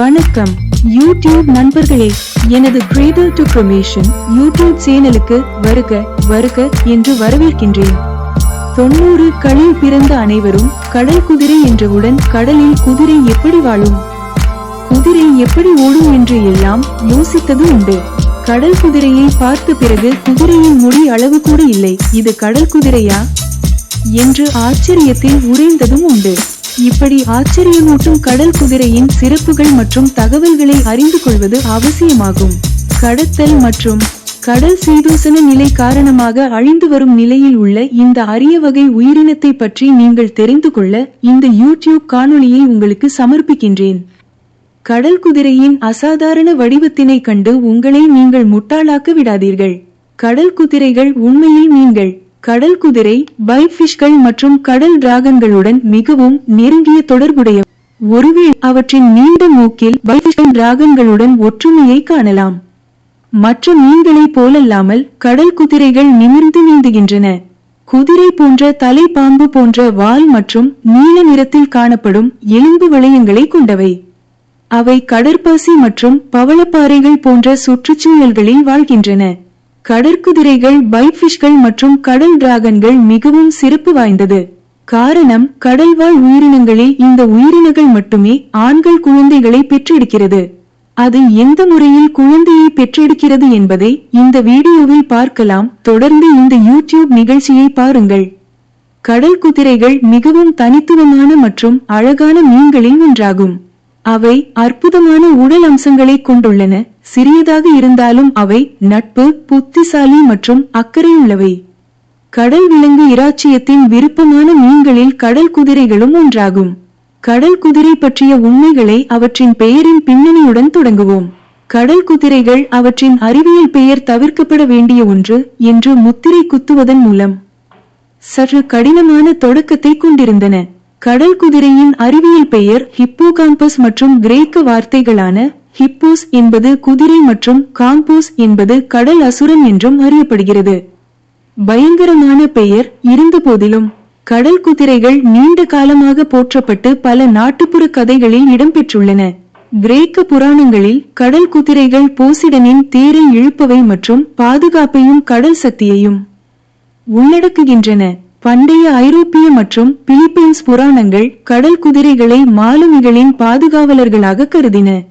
வணக்கம். யூடியூப் நண்பர்களே எனது கிரேடல் டு கிரமேஷன் யூடியூப் சேனலுக்கு வருக வருக என்று வரவேற்கின்றேன். தொண்ணூறு களில் பிறந்த அனைவரும் கடல் குதிரை என்றவுடன் கடலில் குதிரை எப்படி வாழும்? குதிரை எப்படி ஓடும் என்று எல்லாம் யோசித்தது உண்டு. கடல் குதிரையை பார்த்த பிறகு குதிரையின் முடி அளவு கூட இல்லை. இது கடல் குதிரையா? என்று ஆச்சரியத்தில் உறைந்ததும் உண்டு. இப்படி ஆச்சரியமூட்டும் கடல் குதிரையின் சிறப்புகள் மற்றும் தகவல்களை அறிந்து கொள்வது அவசியமாகும். கடத்தல் மற்றும் கடல் சீதோசன நிலை காரணமாக அழிந்து வரும் நிலையில் உள்ள இந்த அரிய வகை உயிரினத்தை பற்றி நீங்கள் தெரிந்து கொள்ள இந்த யூடியூப் காணொளியை உங்களுக்கு சமர்ப்பிக்கின்றேன். கடல் குதிரையின் அசாதாரண வடிவத்தினை கண்டு உங்களை நீங்கள் முட்டாளாக்க விடாதீர்கள். கடல் குதிரைகள் உண்மையில் நீங்கள் கடல் குதிரை பைஃபிஷ்கள் மற்றும் கடல் டிராகன்களுடன் மிகவும் நெருங்கிய தொடர்புடைய ஒருவேளை அவற்றின் நீண்ட மூக்கில் பைஃபிஷ்கள் டிராகன்களுடன் ஒற்றுமையை காணலாம். மற்ற மீன்களைப் போலல்லாமல் கடல் குதிரைகள் நிமிர்ந்து நீந்துகின்றன. குதிரை போன்ற தலை பாம்பு போன்ற வால் மற்றும் நீல நிறத்தில் காணப்படும் எலும்பு வளையங்களை கொண்டவை. அவை கடற்பாசி மற்றும் பவளப்பாறைகள் போன்ற சுற்றுச்சூழல்களில் வாழ்கின்றன. கடற்குதிரைகள் பைட்ஃபிஷ்கள் மற்றும் கடல் டிராகன்கள் மிகவும் சிறப்பு வாய்ந்தது. காரணம் கடல்வாழ் உயிரினங்களில் இந்த உயிரினங்கள் மட்டுமே ஆண்கள் குழந்தைகளை பெற்றெடுக்கிறது. அது எந்த முறையில் குழந்தையை பெற்றெடுக்கிறது என்பதை இந்த வீடியோவில் பார்க்கலாம். தொடர்ந்து இந்த யூடியூப் நிகழ்ச்சியை பாருங்கள். கடல் குதிரைகள் மிகவும் தனித்துவமான மற்றும் அழகான மீன்களில் ஒன்றாகும். அவை அற்புதமான உடல் அம்சங்களை கொண்டுள்ளன. சிறியதாக இருந்தாலும் அவை நட்பு புத்திசாலி மற்றும் அக்கறையுள்ளவை. கடல் விலங்கு இராச்சியத்தின் விருப்பமான மீன்களில் கடல் குதிரைகளும் ஒன்றாகும். கடல் குதிரை பற்றிய உண்மைகளை அவற்றின் பெயரின் பின்னணியுடன் தொடங்குவோம். கடல் குதிரைகள் அவற்றின் அறிவியல் பெயர் தவிர்க்கப்பட வேண்டிய ஒன்று என்று முத்திரை குத்துவதன் மூலம் சற்று கடினமான தொடக்கத்தை கொண்டிருந்தன. கடல் குதிரையின் அறிவியல் பெயர் ஹிப்போகாம்பஸ் மற்றும் கிரேக்க வார்த்தைகளான ஹிப்போஸ் என்பது குதிரை மற்றும் காம்போஸ் என்பது கடல் அசுரன் என்றும் அறியப்படுகிறது. பயங்கரமான பெயர் இருந்தபோதிலும் கடல் குதிரைகள் நீண்ட காலமாக போற்றப்பட்டு பல நாட்டுப்புற கதைகளில் இடம்பெற்றுள்ளன. கிரேக்க புராணங்களில் கடல் குதிரைகள் போசிடனின் தேரை இழுப்பவை மற்றும் பாதுகாப்பையும் கடல் சக்தியையும் உள்ளடக்குகின்றன. பண்டைய ஐரோப்பிய மற்றும் பிலிப்பைன்ஸ் புராணங்கள் கடல் குதிரைகளை மாலுமிகளின் பாதுகாவலர்களாக கருதின.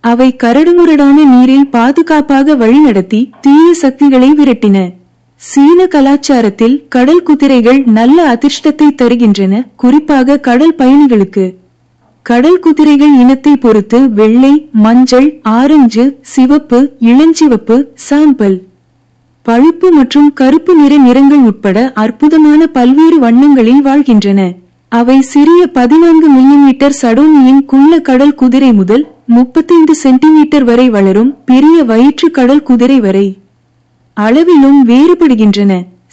அவை கரடுமுரடான நீரில் பாதுகாப்பாக வழிநடத்தி தீய சக்திகளை விரட்டின. சீன கலாச்சாரத்தில் கடல் குதிரைகள் நல்ல அதிர்ஷ்டத்தை தருகின்றன குறிப்பாக கடல் பயணிகளுக்கு. கடல் குதிரைகள் இனத்தை பொறுத்து வெள்ளை மஞ்சள் ஆரஞ்சு சிவப்பு இளஞ்சிவப்பு சாம்பல். பழுப்பு மற்றும் கருப்பு நிற நிறங்கள் உட்பட அற்புதமான பல்வேறு வண்ணங்களில் வாழ்கின்றன. அவை சிறிய பதினான்கு மில்லிமீட்டர் சடோனியின் குள்ள கடல் குதிரை முதல் முப்பத்தைந்து சென்டிமீட்டர் வரை வளரும் பெரிய வயிற்று கடல் குதிரை வரை. அளவிலும் வேறுபடுகின்றன.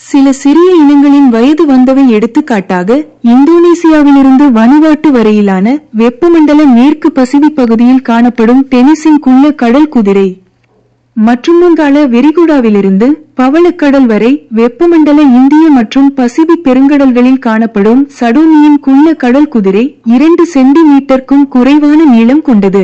சில சிறிய இனங்களின் வயது வந்தவை எடுத்துக்காட்டாக இந்தோனேசியாவிலிருந்து வனுவாட்டு வரையிலான வெப்பமண்டல மேற்கு பசிபிக் பகுதியில் காணப்படும் டெனிசின் குள்ள கடல் குதிரை. மற்றும் வங்காள விரிகுடாவிலிருந்து பவளக்கடல் வரை வெப்பமண்டல இந்திய மற்றும் பசிபிக் பெருங்கடல்களில் காணப்படும் சடோனியின் குள்ள கடல் குதிரை இரண்டு சென்டிமீட்டருக்கும் குறைவான நீளம் கொண்டது.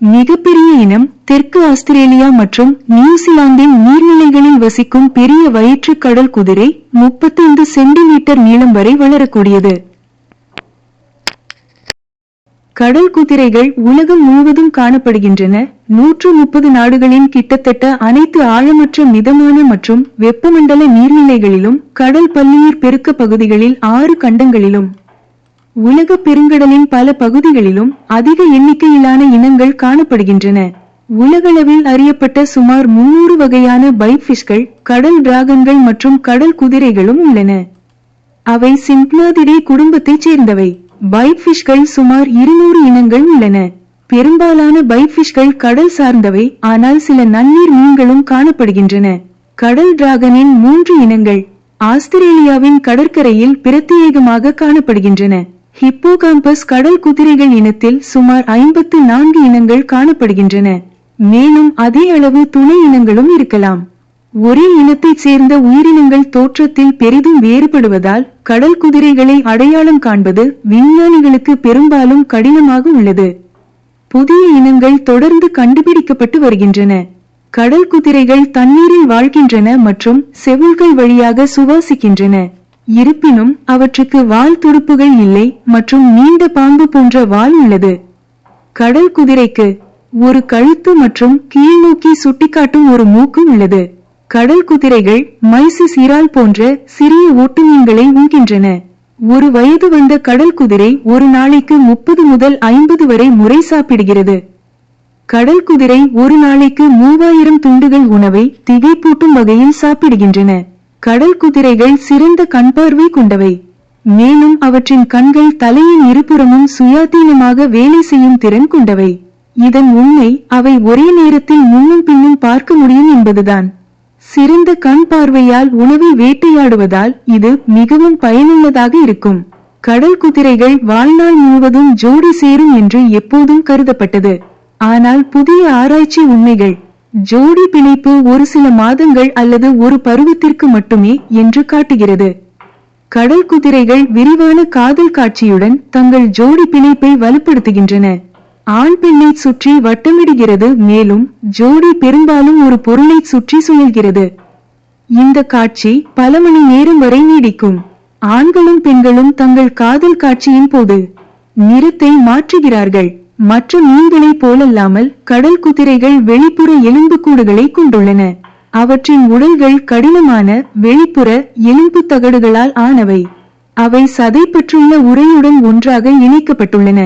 மிகப்பெரிய இனம் தெற்கு ஆஸ்திரேலியா மற்றும் நியூசிலாந்தின் நீர்நிலைகளில் வசிக்கும் பெரிய வயிற்று கடல் குதிரை முப்பத்தைந்து சென்டிமீட்டர் நீளம் வரை வளரக்கூடியது. கடல் குதிரைகள் உலகம் முழுவதும் காணப்படுகின்றன. நூற்று முப்பது நாடுகளின் கிட்டத்தட்ட அனைத்து ஆழமற்ற மிதமான மற்றும் வெப்பமண்டல நீர்நிலைகளிலும் கடல் பல்லுயிர் பெருக்க பகுதிகளில் ஆறு கண்டங்களிலும் உலக பெருங்கடலின் பல பகுதிகளிலும் அதிக எண்ணிக்கையிலான இனங்கள் காணப்படுகின்றன. உலகளவில் அறியப்பட்ட சுமார் முன்னூறு வகையான பைட்ஃபிஷ்கள் கடல் டிராகன்கள் மற்றும் கடல் குதிரைகளும் உள்ளன. அவை சிம்ப்ளாதிடே குடும்பத்தைச் சேர்ந்தவை. பைட்ஃபிஷ்கள் சுமார் இருநூறு இனங்கள் உள்ளன. பெரும்பாலான பைட்ஃபிஷ்கள் கடல் சார்ந்தவை ஆனால் சில நன்னீர் மீன்களும் காணப்படுகின்றன. கடல் டிராகனின் மூன்று இனங்கள் ஆஸ்திரேலியாவின் கடற்கரையில் பிரத்யேகமாக காணப்படுகின்றன. ஹிப்போகாம்பஸ் கடல் குதிரைகள் இனத்தில் சுமார் ஐம்பத்து நான்கு இனங்கள் காணப்படுகின்றன. மேலும் அதே அளவு துணை இனங்களும் இருக்கலாம். ஒரே இனத்தைச் சேர்ந்த உயிரினங்கள் தோற்றத்தில் பெரிதும் வேறுபடுவதால் கடல் குதிரைகளை அடையாளம் காண்பது விஞ்ஞானிகளுக்கு பெரும்பாலும் கடினமாக உள்ளது. புதிய இனங்கள் தொடர்ந்து கண்டுபிடிக்கப்பட்டு வருகின்றன. கடல் குதிரைகள் தண்ணீரில் வாழ்கின்றன மற்றும் செவுள்கள் வழியாக சுவாசிக்கின்றன. இருப்பினும் அவற்றுக்கு வால் துடுப்புகள் இல்லை மற்றும் நீண்ட பாம்பு போன்ற வால் உள்ளது. கடல் குதிரைக்கு ஒரு கழுத்து மற்றும் கீழ்நோக்கி சுட்டிக்காட்டும் ஒரு மூக்கு உள்ளது. கடல் குதிரைகள் மைசு சிரால் போன்ற சிறிய ஓட்டுமீன்களை உண்கின்றன. ஒரு வயது வந்த கடல் குதிரை ஒரு நாளைக்கு முப்பது முதல் ஐம்பது வரை முறை சாப்பிடுகிறது. கடல் குதிரை ஒரு நாளைக்கு மூவாயிரம் துண்டுகள் உணவை திகைப்பூட்டும் வகையில் சாப்பிடுகின்றன. கடல் குதிரைகள் சிறந்த கண்பார்வை கொண்டவை. மேலும் அவற்றின் கண்கள் தலையின் இருபுறமும் சுயாதீனமாக வேலை செய்யும் திறன் கொண்டவை. இதன் உண்மை அவை ஒரே நேரத்தில் முன்னும் பின்னும் பார்க்க முடியும் என்பதுதான். சிறந்த கண் பார்வையால் உணவை வேட்டையாடுவதால் இது மிகவும் பயனுள்ளதாக இருக்கும். கடல் குதிரைகள் வாழ்நாள் முழுவதும் ஜோடி சேரும் என்று எப்போதும் கருதப்பட்டது. ஆனால் புதிய ஆராய்ச்சி உண்மைகள் ஜோடி பிணைப்பு ஒரு சில மாதங்கள் அல்லது ஒரு பருவத்திற்கு மட்டுமே என்று காட்டுகிறது. கடல் குதிரைகள் விரிவான காதல் காட்சியுடன் தங்கள் ஜோடி பிணைப்பை வலுப்படுத்துகின்றன. ஆண் பெண்ணை சுற்றி வட்டமிடுகிறது மேலும் ஜோடி பெரும்பாலும் ஒரு பொருளை சுற்றி சுழல்கிறது. இந்த காட்சி பல மணி நேரம் வரை நீடிக்கும். ஆண்களும் பெண்களும் தங்கள் காதல் காட்சியின் போது நிறத்தை மாற்றுகிறார்கள். மற்ற மீன்களைப் போலல்லாமல் கடல் குதிரைகள் வெளிப்புற எலும்புக்கூடுகளை கொண்டுள்ளன. அவற்றின் உடல்கள் கடினமான வெளிப்புற எலும்பு தகடுகளால் ஆனவை. அவை சதை பெற்றுள்ள உரையுடன் ஒன்றாக இணைக்கப்பட்டுள்ளன.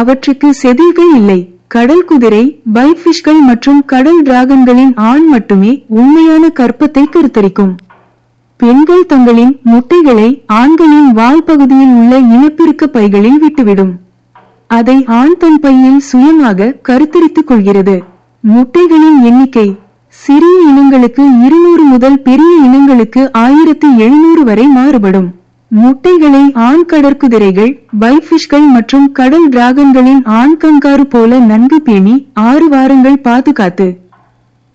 அவற்றுக்கு செதில்கள் இல்லை. கடல் குதிரை பைட்ஃபிஷ்கள் மற்றும் கடல் டிராகன்களின் ஆண் மட்டுமே உண்மையான கற்பத்தை கருத்தரிக்கும். பெண்கள் தங்களின் முட்டைகளை ஆண்களின் வால் பகுதியில் உள்ள இனப்பெருக்க பைகளில் விட்டுவிடும். அதை ஆண் தன் பையில் சுயமாக கருத்தரித்துக் கொள்கிறது. முட்டைகளின் எண்ணிக்கை சிறிய இனங்களுக்கு இருநூறு முதல் பெரிய இனங்களுக்கு ஆயிரத்தி எழுநூறு வரை மாறுபடும். முட்டைகளை ஆண் கடற்குதிரைகள் பைஃபிஷ்கள் மற்றும் கடல் டிராகன்களின் ஆண் கங்காரு போல நன்கு பேணி ஆறு வாரங்கள் பாதுகாத்து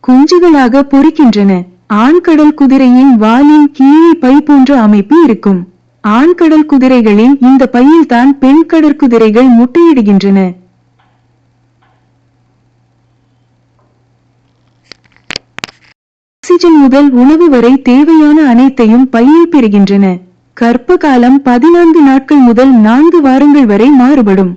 குஞ்சுகளாக பொறிக்கின்றன. ஆண் கடல் குதிரையின் வாலின் கீழே பை போன்ற அமைப்பு இருக்கும். ஆண் கடல் குதிரைகளின் இந்த பையில்தான் பெண் கடற்குதிரைகள் முட்டையிடுகின்றன. ஆக்சிஜன் முதல் உணவு வரை தேவையான அனைத்தையும் பையில் பெறுகின்றன. கற்ப காலம் பதினான்கு நாட்கள் முதல் நான்கு வாரங்கள் வரை மாறுபடும்.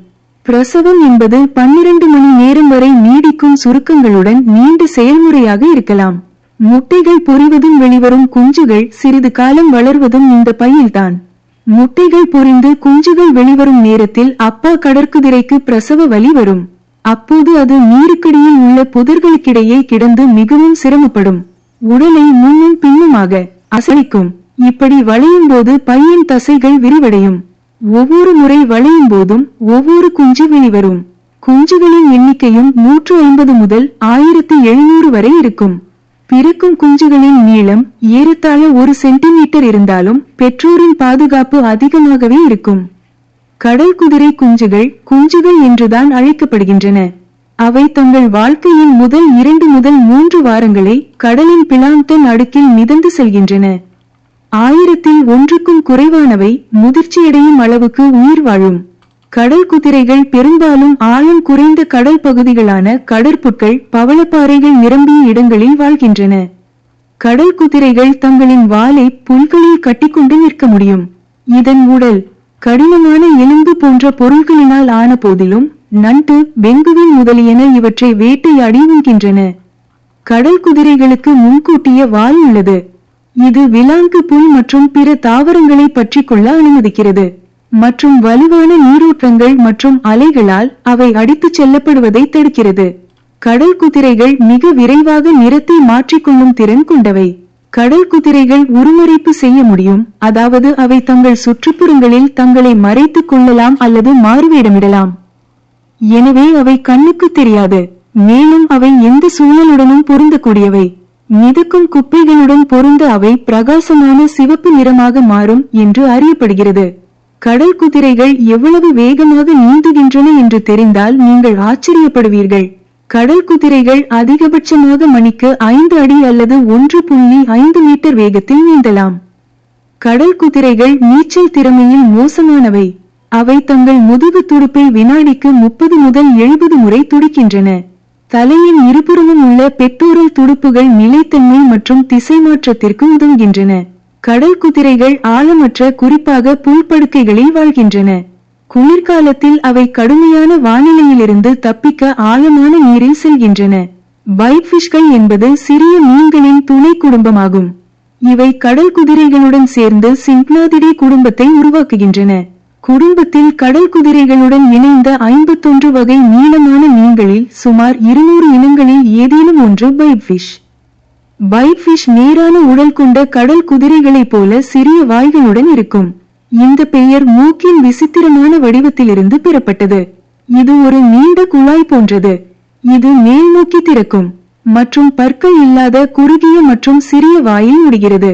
பிரசவம் என்பது பன்னிரண்டு மணி நேரம் வரை நீடிக்கும் சுருக்கங்களுடன் நீண்ட செயல்முறையாக இருக்கலாம். முட்டைகள் பொறிவதும் வெளிவரும் குஞ்சுகள் சிறிது காலம் வளர்வதும் இந்த பையில்தான். முட்டைகள் பொறிந்து குஞ்சுகள் வெளிவரும் நேரத்தில் அப்பா கடற்குதிரைக்கு பிரசவ வலி வரும். அப்போது அது நீருக்கடியில் உள்ள புதர்களுக்கிடையே கிடந்து மிகவும் சிரமப்படும். உடலை முன்னும் பின்னுமாக அசைக்கும். இப்படி வளையும் போது பையின் தசைகள் விரிவடையும். ஒவ்வொரு முறை வளையும் போதும் ஒவ்வொரு குஞ்சு வெளிவரும் குஞ்சுகளின் எண்ணிக்கையும் நூற்று ஐம்பது முதல் ஆயிரத்தி எழுநூறு வரை இருக்கும். பிறக்கும் குஞ்சுகளின் நீளம் ஏறத்தாழ ஒரு சென்டிமீட்டர் இருந்தாலும் பெற்றோரின் பாதுகாப்பு அதிகமாகவே இருக்கும். கடல் குதிரை குஞ்சுகள் குஞ்சுகள் என்றுதான் அழைக்கப்படுகின்றன. அவை தங்கள் வாழ்க்கையின் முதல் இரண்டு முதல் மூன்று வாரங்களை கடலின் பிளாங்டன் அடுக்கில் மிதந்து செல்கின்றன. ஆயிரத்தில் ஒன்றுக்கும் குறைவானவை முதிர்ச்சியடையும் அளவுக்கு உயிர் வாழும். கடல் குதிரைகள் பெரும்பாலும் ஆழம் குறைந்த கடல் பகுதிகளான கடற்புட்கள் பவளப்பாறைகள் நிரம்பிய இடங்களில் வாழ்கின்றன. கடல் குதிரைகள் தங்களின் வாலை புல்களில் கட்டிக்கொண்டு நிற்க முடியும். இதன் உடல் கடினமான எலும்பு போன்ற பொருள்களினால் ஆன போதிலும் நண்டு வெங்குவில் முதலியன இவற்றை வேட்டையாடி உண்கின்றன. கடல் குதிரைகளுக்கு முன்கூட்டிய வால் உள்ளது. இது விலாங்கு புல் மற்றும் பிற தாவரங்களை பற்றி கொள்ள அனுமதிக்கிறது. மற்றும் வலுவான நீரூற்றங்கள் மற்றும் அலைகளால் அவை அடித்துச் செல்லப்படுவதை தடுக்கிறது. கடல் குதிரைகள் மிக விரைவாக நிறத்தை மாற்றிக்கொள்ளும் திறன் கொண்டவை. கடல் குதிரைகள் உருமறைப்பு செய்ய முடியும். அதாவது அவை தங்கள் சுற்றுப்புறங்களில் தங்களை மறைத்துக் கொள்ளலாம் அல்லது மாறுவேடமிடலாம். எனவே அவை கண்ணுக்கு தெரியாது. மேலும் அவை எந்த சூழலுடனும் பொருந்தக்கூடியவை. மிதக்கும் குப்பைகளுடன் பொருந்த அவை பிரகாசமான சிவப்பு நிறமாக மாறும் என்று அறியப்படுகிறது. கடல் குதிரைகள் எவ்வளவு வேகமாக நீந்துகின்றன என்று தெரிந்தால் நீங்கள் ஆச்சரியப்படுவீர்கள். கடல் குதிரைகள் அதிகபட்சமாக மணிக்கு ஐந்து அடி அல்லது ஒன்று புள்ளி ஐந்து மீட்டர் வேகத்தில் நீந்தலாம். கடல் குதிரைகள் நீச்சல் திறமையில் மோசமானவை. அவை தங்கள் முதுகு துடுப்பை வினாடிக்கு முப்பது முதல் எழுபது முறை துடிக்கின்றன. தலையின் இருபுறமும் உள்ள பெத்தோரல் துடுப்புகள் நிலைத்தன்மை மற்றும் திசை மாற்றத்திற்கு உதவுகின்றன. கடல் குதிரைகள் ஆழமற்ற குறிப்பாக புல்படுக்கைகளில் வாழ்கின்றன. குளிர்காலத்தில் அவை கடுமையான வானிலையிலிருந்து தப்பிக்க ஆழமான நீரில் செல்கின்றன. பைட்ஃபிஷ்கள் என்பது சிறிய மீன்களின் துணை குடும்பமாகும். இவை கடல் குதிரைகளுடன் சேர்ந்து சிங்னாதிடி குடும்பத்தை உருவாக்குகின்றன. குடும்பத்தில் கடல் குதிரைகளுடன் இணைந்த ஐம்பத்தொன்று வகை நீளமான மீன்களில் சுமார் இருநூறு இனங்களில் ஏதேனும் ஒன்று பைப்ஃபிஷ் பைப்ஃபிஷ் நேரான உடல் கொண்ட கடல் குதிரைகளைப் போல சிறிய வாய்களுடன் இருக்கும். இந்த பெயர் மூக்கின் விசித்திரமான வடிவத்திலிருந்து பெறப்பட்டது. இது ஒரு நீண்ட குழாய் போன்றது. இது மேல் நோக்கி திறக்கும் மற்றும் பற்கள் இல்லாத குறுகிய மற்றும் சிறிய வாயில் முடிகிறது.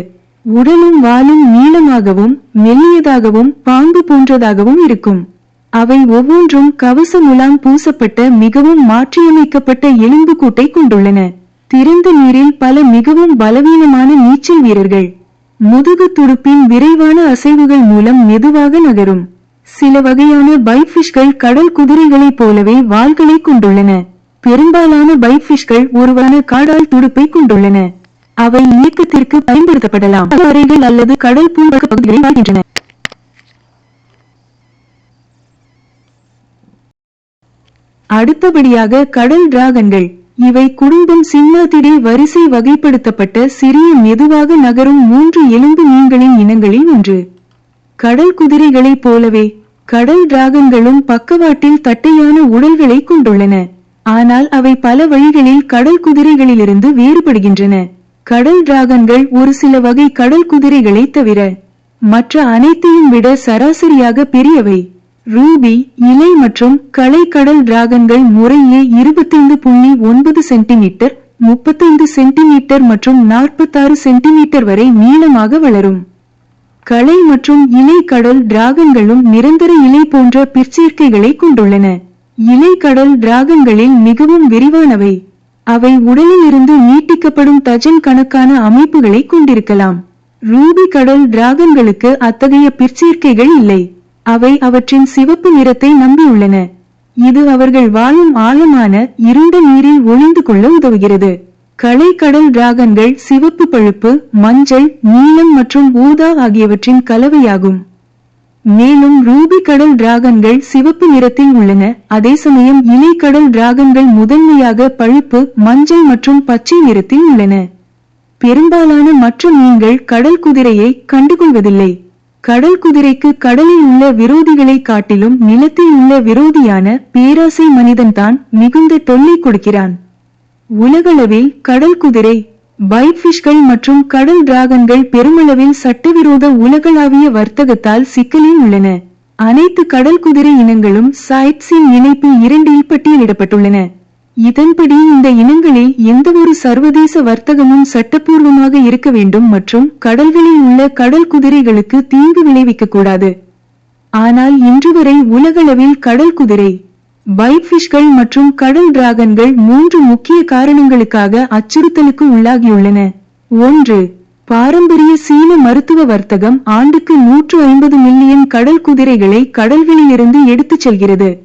உடலும் வாலும் நீளமாகவும் மெல்லியதாகவும் பாம்பு போன்றதாகவும் இருக்கும். அவை ஒவ்வொன்றும் கவச முலாம் பூசப்பட்ட மிகவும் மாற்றியமைக்கப்பட்ட எலும்பு கூட்டை கொண்டுள்ளன. திறந்த நீரில் பல மிகவும் பலவீனமான நீச்சல் வீரர்கள். முதுகு துடுப்பின் விரைவான அசைவுகள் மூலம் மெதுவாக நகரும். சில வகையான பைஃபிஷ்கள் கடல் குதிரைகளைப் போலவே வாள்களை கொண்டுள்ளன. பெரும்பாலான பைஃபிஷ்கள் ஒருவான காடால் துடுப்பை கொண்டுள்ளன. அவை இயக்கத்திற்கு பயன்படுத்தப்படலாம். அறைகள் அல்லது கடல் பூங்கா பகுதிகளில் வாழ்கின்றன அடுத்தபடியாக கடல் டிராகன்கள். இவை குடும்பம் சின்னாத்திடே வரிசை வகைப்படுத்தப்பட்ட சிறிய மெதுவாக நகரும் மூன்று எலும்பு மீன்களின் இனங்களில் ஒன்று. கடல் குதிரைகளைப் போலவே கடல் டிராகன்களும் பக்கவாட்டில் தட்டையான உடல்களை கொண்டுள்ளன. ஆனால் அவை பல வழிகளில் கடல் குதிரைகளிலிருந்து வேறுபடுகின்றன. கடல் டிராகன்கள் ஒரு சில வகை கடல் குதிரைகளை தவிர மற்ற அனைத்தையும் விட சராசரியாக பெரியவை. ரூபி இலை மற்றும் களை கடல் டிராகன்கள் முறையே இருபத்தைந்து புள்ளி ஒன்பது சென்டிமீட்டர் முப்பத்தைந்து சென்டிமீட்டர் மற்றும் நாற்பத்தாறு சென்டிமீட்டர் வரை நீளமாக வளரும். களை மற்றும் இலை கடல் டிராகன்களும் நிரந்தர இலை போன்ற பிற்சேர்க்கைகளை கொண்டுள்ளன. இலை கடல் டிராகன்களில் மிகவும் விரிவானவை. அவை உடலில் இருந்து நீட்டிக்கப்படும் தஜன் கணக்கான அமைப்புகளை கொண்டிருக்கலாம். ரூபி கடல் டிராகன்களுக்கு அத்தகைய பிற்சேர்க்கைகள் இல்லை. அவை அவற்றின் சிவப்பு நிறத்தை நம்பியுள்ளன. இது அவர்கள் வாழும் ஆழமான இருண்ட நீரில் ஒளிந்து கொள்ள உதவுகிறது. களை கடல் டிராகன்கள் சிவப்பு பழுப்பு மஞ்சள் நீலம் மற்றும் ஊதா ஆகியவற்றின் கலவையாகும். மேலும் ரூபி கடல் டிராகன்கள் சிவப்பு நிறத்தில் உள்ளன. அதே சமயம் இலை கடல் டிராகன்கள் முதன்மையாக பழுப்பு மஞ்சள் மற்றும் பச்சை நிறத்தில் உள்ளன. பெரும்பாலான மற்ற மீன்கள் கடல் குதிரையை கண்டுகொள்வதில்லை. கடல் குதிரைக்கு கடலில் உள்ள விரோதிகளை காட்டிலும் நிலத்தில் உள்ள விரோதியான பேராசை மனிதன்தான் மிகுந்த தொல்லை கொடுக்கிறான். உலகளவில் கடல் குதிரை பைட்ஃபிஷ்கள் மற்றும் கடல் டிராகன்கள் பெருமளவில் சட்டவிரோத உலகளாவிய வர்த்தகத்தால் சிக்கலில் உள்ளன. அனைத்து கடல் குதிரை இனங்களும் சைட்ஸின் இணைப்பு இரண்டில் பட்டியலிடப்பட்டுள்ளன. இதன்படி இந்த இனங்களில் எந்தவொரு சர்வதேச வர்த்தகமும் சட்டப்பூர்வமாக இருக்க வேண்டும் மற்றும் கடல்களில் உள்ள கடல் குதிரைகளுக்கு தீங்கு விளைவிக்க கூடாது ஆனால் இன்று வரை உலகளவில் கடல் குதிரை பைட்ஃபிஷ்கள் மற்றும் கடல் டிராகன்கள் மூன்று முக்கிய காரணங்களுக்காக அச்சுறுத்தலுக்கு உள்ளாகியுள்ளன. ஒன்று பாரம்பரிய சீன மருத்துவ வர்த்தகம் ஆண்டுக்கு நூற்று ஐம்பது மில்லியன் கடல் குதிரைகளை கடல்களிலிருந்து எடுத்துச் செல்கிறது.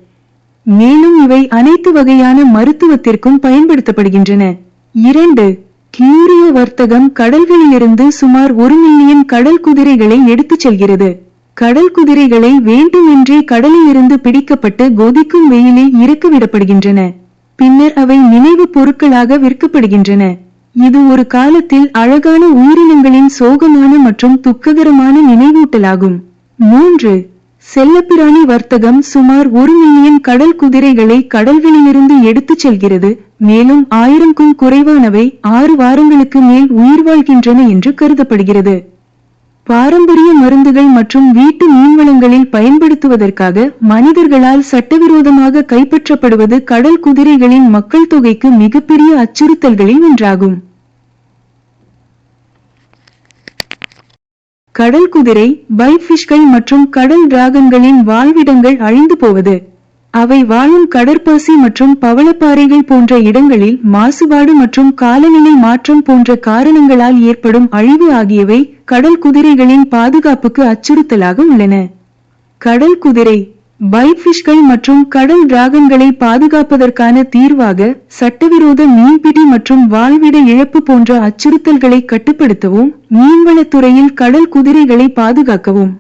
மேலும் இவை அனைத்து வகையான மருத்துவத்திற்கும் பயன்படுத்தப்படுகின்றன. இரண்டு கியூரியோ வர்த்தகம் கடல்களிலிருந்து சுமார் ஒரு மில்லியன் கடல் குதிரைகளை எடுத்துச் செல்கிறது. கடல் குதிரைகளை வேண்டுமென்றே கடலிலிருந்து பிடிக்கப்பட்டு கொதிக்கும் வெயிலில் இறக்க விடப்படுகின்றன. பின்னர் அவை நினைவு பொருட்களாக விற்கப்படுகின்றன. இது ஒரு காலத்தில் அழகான உயிரினங்களின் சோகமான மற்றும் துக்ககரமான நினைவூட்டலாகும். மூன்று செல்லப்பிராணி வர்த்தகம் சுமார் ஒரு மில்லியன் கடல் குதிரைகளை கடல்களிலிருந்து எடுத்துச் செல்கிறது. மேலும் ஆயிரம்க்கும் குறைவானவை ஆறு வாரங்களுக்கு மேல் உயிர் வாழ்கின்றன என்று கருதப்படுகிறது. பாரம்பரிய மருந்துகள் மற்றும் வீட்டு மீன்வளங்களில் பயன்படுத்துவதற்காக மனிதர்களால் சட்டவிரோதமாக கைப்பற்றப்படுவது கடல் குதிரைகளின் மக்கள் தொகைக்கு மிகப்பெரிய அச்சுறுத்தல்களில் ஒன்றாகும். கடல் குதிரை பைஃபிஷ்கள் மற்றும் கடல் டிராகன்களின் வாழ்விடங்கள் அழிந்து போவது. அவை வாழும் கடற்பாசி மற்றும் பவளப்பாறைகள் போன்ற இடங்களில் மாசுபாடு மற்றும் காலநிலை மாற்றம் போன்ற காரணங்களால் ஏற்படும் அழிவு ஆகியவை கடல் குதிரைகளின் பாதுகாப்புக்கு அச்சுறுத்தலாக உள்ளன. கடல் குதிரை பைட்ஃபிஷ்கள் மற்றும் கடல் டிராகன்களை பாதுகாப்பதற்கான தீர்வாக சட்டவிரோத மீன்பிடி மற்றும் வாழ்விட இழப்பு போன்ற அச்சுறுத்தல்களை கட்டுப்படுத்தவும் மீன்வளத்துறையில் கடல் குதிரைகளை பாதுகாக்கவும்.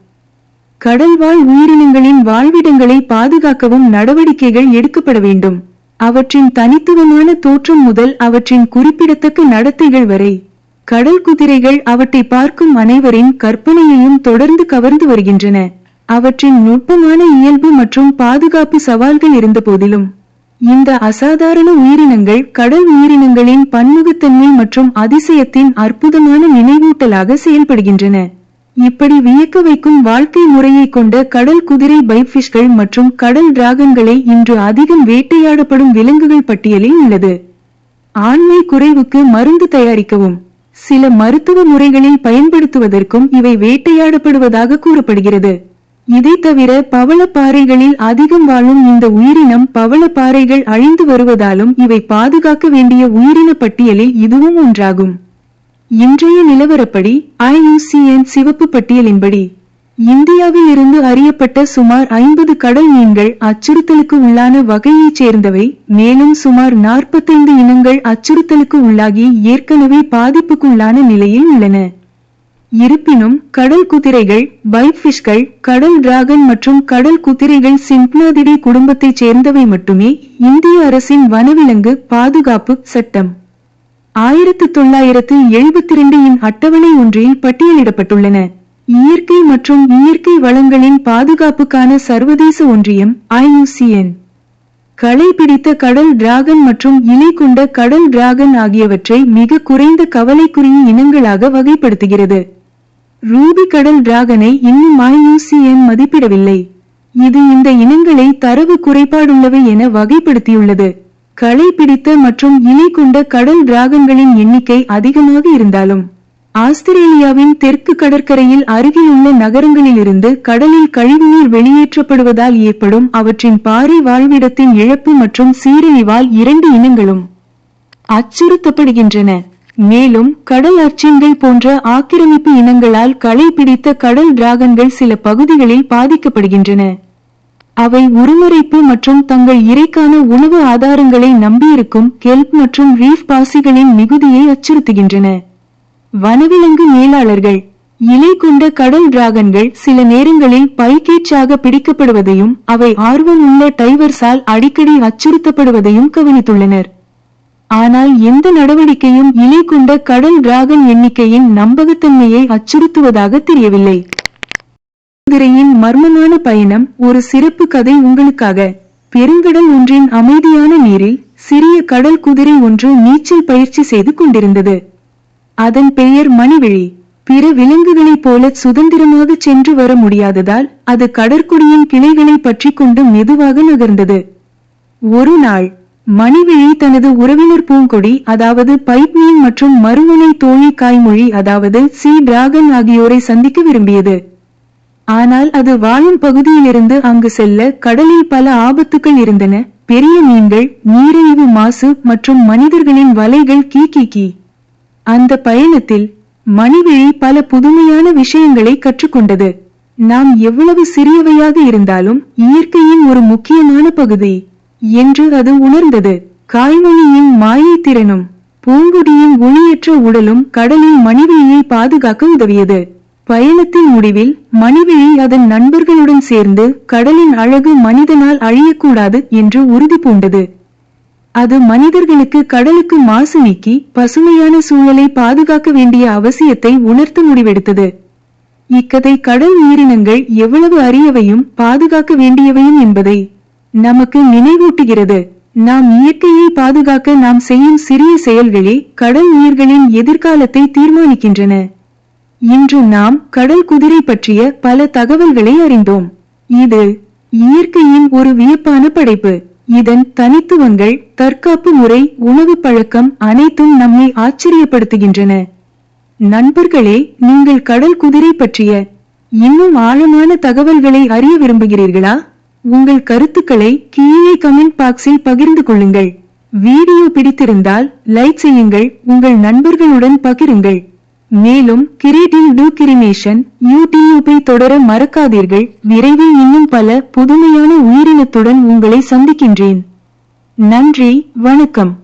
கடல்வாழ் உயிரினங்களின் வாழ்விடங்களை பாதுகாக்கவும் நடவடிக்கைகள் எடுக்கப்பட வேண்டும். அவற்றின் தனித்துவமான தோற்றம் முதல் அவற்றின் குறிப்பிடத்தக்க நடத்தைகள் வரை. கடல் குதிரைகள் அவற்றை பார்க்கும் அனைவரின் கற்பனையையும் தொடர்ந்து கவர்ந்து வருகின்றன. அவற்றின் நுட்பமான இயல்பு மற்றும் பாதுகாப்பு சவால்கள் இருந்த போதிலும். இந்த அசாதாரண உயிரினங்கள் கடல் உயிரினங்களின் பன்முகத்தன்மை மற்றும் அதிசயத்தின் அற்புதமான நினைவூட்டலாக செயல்படுகின்றன. இப்படி வியக்க வைக்கும் வாழ்க்கை முறையை கொண்ட கடல் குதிரை பைஃபிஷ்கள் மற்றும் கடல் டிராகன்களை இன்று அதிகம் வேட்டையாடப்படும் விலங்குகள் பட்டியலில் உள்ளது. ஆண்மை குறைவுக்கு மருந்து தயாரிக்கவும் சில மருத்துவ முறைகளில் பயன்படுத்துவதற்கும் இவை வேட்டையாடப்படுவதாக கூறப்படுகிறது. இதை தவிர பவளப்பாறைகளில் அதிகம் வாழும் இந்த உயிரினம் பவளப்பாறைகள் அழிந்து வருவதாலும் இவை பாதுகாக்க வேண்டிய உயிரின பட்டியலில் இதுவும் ஒன்றாகும். இன்றைய நிலவரப்படி ஐயுசிஎன் சிவப்பு பட்டியலின்படி இந்தியாவில் இருந்து அறியப்பட்ட சுமார் ஐம்பது கடல் மீன்கள் அச்சுறுத்தலுக்கு உள்ளான வகையைச் சேர்ந்தவை. மேலும் சுமார் நாற்பத்தைந்து இனங்கள் அச்சுறுத்தலுக்கு உள்ளாகி ஏற்கனவே பாதிப்புக்குள்ளான நிலையில் உள்ளன. இருப்பினும் கடல் குதிரைகள் பைஃபிஷ்கள் கடல் டிராகன் மற்றும் கடல் குதிரைகள் சிம்ப்னாதிடி குடும்பத்தைச் சேர்ந்தவை மட்டுமே இந்திய அரசின் வனவிலங்கு பாதுகாப்பு சட்டம். ஆயிரத்து தொள்ளாயிரத்து எழுபத்தி ரெண்டின் இன் அட்டவணை ஒன்றில் பட்டியலிடப்பட்டுள்ளன. இயற்கை மற்றும் இயற்கை வளங்களின் பாதுகாப்புக்கான சர்வதேச ஒன்றியம் ஐயுசிஎன் களை பிடித்த கடல் டிராகன் மற்றும் இலை கொண்ட கடல் டிராகன் ஆகியவற்றை மிக குறைந்த கவலைக்குரிய இனங்களாக வகைப்படுத்துகிறது. ரூபி கடல் டிராகனை இன்னும் ஐயுசிஎன் மதிப்பிடவில்லை. இது இந்த இனங்களை தரவு குறைபாடுள்ளவை என வகைப்படுத்தியுள்ளது. களை பிடித்த மற்றும் இலை கொண்ட கடல் டிராகன்களின் எண்ணிக்கை அதிகமாக இருந்தாலும் ஆஸ்திரேலியாவின் தெற்கு கடற்கரையில் அருகிலுள்ள நகரங்களிலிருந்து கடலில் கழிவுநீர் வெளியேற்றப்படுவதால் ஏற்படும் அவற்றின் பாறை வாழ்விடத்தின் இழப்பு மற்றும் சீரழிவால் இரண்டு இனங்களும் அச்சுறுத்தப்படுகின்றன. மேலும் கடல் அர்ச்சின்கள் போன்ற ஆக்கிரமிப்பு இனங்களால் களை பிடித்த கடல் டிராகன்கள் சில பகுதிகளில் பாதிக்கப்படுகின்றன. அவை உருமறைப்பு மற்றும் தங்கள் இறைக்கான உணவு ஆதாரங்களை நம்பியிருக்கும் கெல்ப் மற்றும் ரீஃப் பாசிகளின் மிகுதியை அச்சுறுத்துகின்றன. வனவிலங்கு மேலாளர்கள் இலை கொண்ட கடல் டிராகன்கள் சில நேரங்களில் பைக்கேட்சாக பிடிக்கப்படுவதையும் அவை ஆர்வம் உள்ள டைவர்ஸால் அடிக்கடி அச்சுறுத்தப்படுவதையும் கவனித்துள்ளனர். ஆனால் எந்த நடவடிக்கையும் இலை கொண்ட கடல் டிராகன் எண்ணிக்கையின் நம்பகத்தன்மையை அச்சுறுத்துவதாக தெரியவில்லை. குதிரையின் மர்மமான பயணம் ஒரு சிறப்பு கதை உங்களுக்காக. பெருங்கடல் ஒன்றின் அமைதியான நீரில் சிறிய கடல் குதிரை ஒன்று நீச்சல் பயிற்சி செய்து கொண்டிருந்தது. அதன் பெயர் மணிவிழி. பிற விலங்குகளைப் போல சுதந்திரமாக சென்று வர முடியாததால் அது கடற்குடியின் கிளைகளை பற்றி கொண்டு மெதுவாக நகர்ந்தது. ஒரு நாள் மணிவிழி தனது உறவினர் பூங்கொடி அதாவது பைப்மீன் மற்றும் மறுமுனை தோழி காய்மொழி அதாவது சி டிராகன் ஆகியோரை சந்திக்க விரும்பியது. ஆனால் அது வாழும் பகுதியிலிருந்து அங்கு செல்ல கடலில் பல ஆபத்துக்கள் இருந்தன. பெரிய மீன்கள் நீரிழிவு மாசு மற்றும் மனிதர்களின் வலைகள் கீ கீ கீ அந்த பயணத்தில் மணிவிழி பல புதுமையான விஷயங்களை கற்றுக்கொண்டது. நாம் எவ்வளவு சிறியவையாக இருந்தாலும் இயற்கையின் ஒரு முக்கியமான பகுதி என்று அது உணர்ந்தது. காய்மொழியின் மாயை திறனும் பூங்குடியின் ஒளியற்ற உடலும் கடலில் மணிவிழியை பாதுகாக்க உதவியது. பயணத்தின் முடிவில் மணிவிழி அதன் நண்பர்களுடன் சேர்ந்து கடலின் அழகு மனிதனால் அழியக்கூடாது என்று உறுதி பூண்டது. அது மனிதர்களுக்கு கடலுக்கு மாசு நீக்கி பசுமையான சூழலை பாதுகாக்க வேண்டிய அவசியத்தை உணர்த்த முடிவெடுத்தது. இக்கதை கடல் உயிரினங்கள் எவ்வளவு அரியவையும் பாதுகாக்க வேண்டியவையும் என்பதை நமக்கு நினைவூட்டுகிறது. நாம் இயற்கையை பாதுகாக்க நாம் செய்யும் சிறிய செயல்களே கடல் உயிர்களின் எதிர்காலத்தை தீர்மானிக்கின்றன. இன்று நாம் கடல் குதிரை பற்றிய பல தகவல்களை அறிந்தோம். இது இயற்கையின் ஒரு வியப்பான படைப்பு. இதன் தனித்துவங்கள் தற்காப்பு முறை உணவு பழக்கம் அனைத்தும் நம்மை ஆச்சரியப்படுத்துகின்றன. நண்பர்களே நீங்கள் கடல் குதிரை பற்றிய இன்னும் ஆழமான தகவல்களை அறிய விரும்புகிறீர்களா? உங்கள் கருத்துக்களை கீழே கமெண்ட் பாக்ஸில் பகிர்ந்து கொள்ளுங்கள். வீடியோ பிடித்திருந்தால் லைக் செய்யுங்கள் உங்கள் நண்பர்களுடன் பகிருங்கள். மேலும் கிரேட்டிவ் டு கிரிமேஷன் யூடியூபை தொடர மறக்காதீர்கள். விரைவில் இன்னும் பல புதுமையான உயிரினத்துடன் உங்களை சந்திக்கின்றேன். நன்றி வணக்கம்.